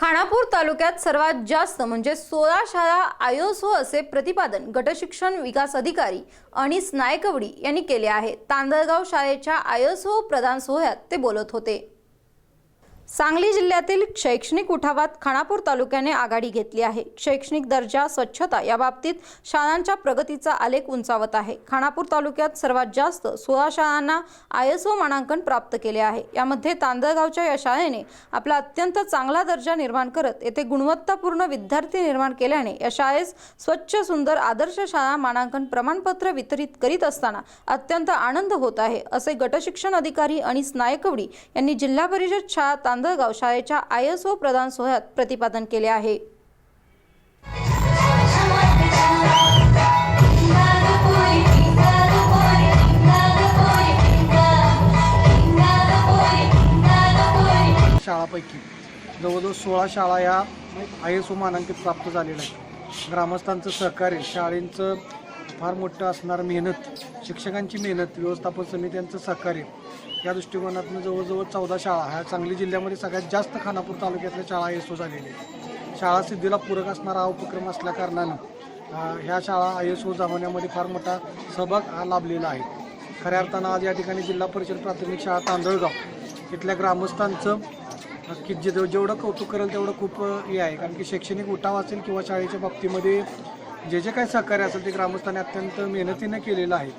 खानापूर तालुक्यात सर्वात जास्त म्हणजे सोळा शाळा आयोसो असे प्रतिपादन गटशिक्षण विकास अधिकारी अनिस नायकवडी यांनी केले आहे. तांदळगाव शाळेच्या आयओस्ओ प्रधान सोहळ्यात ते बोलत होते. सांगली जिल्ह्यातील शैक्षणिक उठावात खानापूर तालुक्याने आघाडी घेतली आहे. शैक्षणिक दर्जा स्वच्छता या बाबतीत शाळांच्या प्रगतीचा आलेख उंचावत आहे. खानापूर तालुक्यात सर्वात जास्त सोळा शाळांना आय एस ओ मानांकन प्राप्त केले आहे. यामध्ये तांदळगावच्या या शाळेने आपला अत्यंत चांगला दर्जा निर्माण करत येथे गुणवत्तापूर्ण विद्यार्थी निर्माण केल्याने या शाळेस स्वच्छ सुंदर आदर्श शाळा मानांकन प्रमाणपत्र वितरित करीत असताना अत्यंत आनंद होत आहे असे गटशिक्षण अधिकारी अनिस नायकवडी यांनी जिल्हा परिषद शाळा तांदळगाव शाळेच्या ओ प्रदान सोहळ्यात प्रतिपादन केले आहे. शाळापैकी जवळजवळ सोळा शाळा या आय एस ओ मानांकित प्राप्त झालेल्या आहेत. ग्रामस्थांचं सहकार्य शाळेंचं फार मोठं असणारं मेहनत शिक्षकांची मेहनत व्यवस्थापन समित्यांचं सहकार्य. या दृष्टिकोनातून जवळजवळ चौदा शाळा ह्या सांगली जिल्ह्यामध्ये सगळ्यात जास्त खानापूर तालुक्यातल्या शाळा आय एस ओ झालेल्या शाळा सिद्धीला पूरक असणारा हा उपक्रम असल्याकारणानं ह्या शाळा आय एस ओ जमान्यामध्ये फार मोठा सहभाग हा लाभलेला आहे. खऱ्या अर्थानं आज या ठिकाणी जिल्हा परिषद प्राथमिक शाळा तांदळगाव इथल्या ग्रामस्थांचं की जे जेवढं कौतुक करेल तेवढं खूप हे आहे. कारण की शैक्षणिक उठाव असेल किंवा शाळेच्या बाबतीमध्ये जे जे काही सहकार्य असेल ते ग्रामस्थांनी अत्यंत मेहनतीनं केलेलं आहे.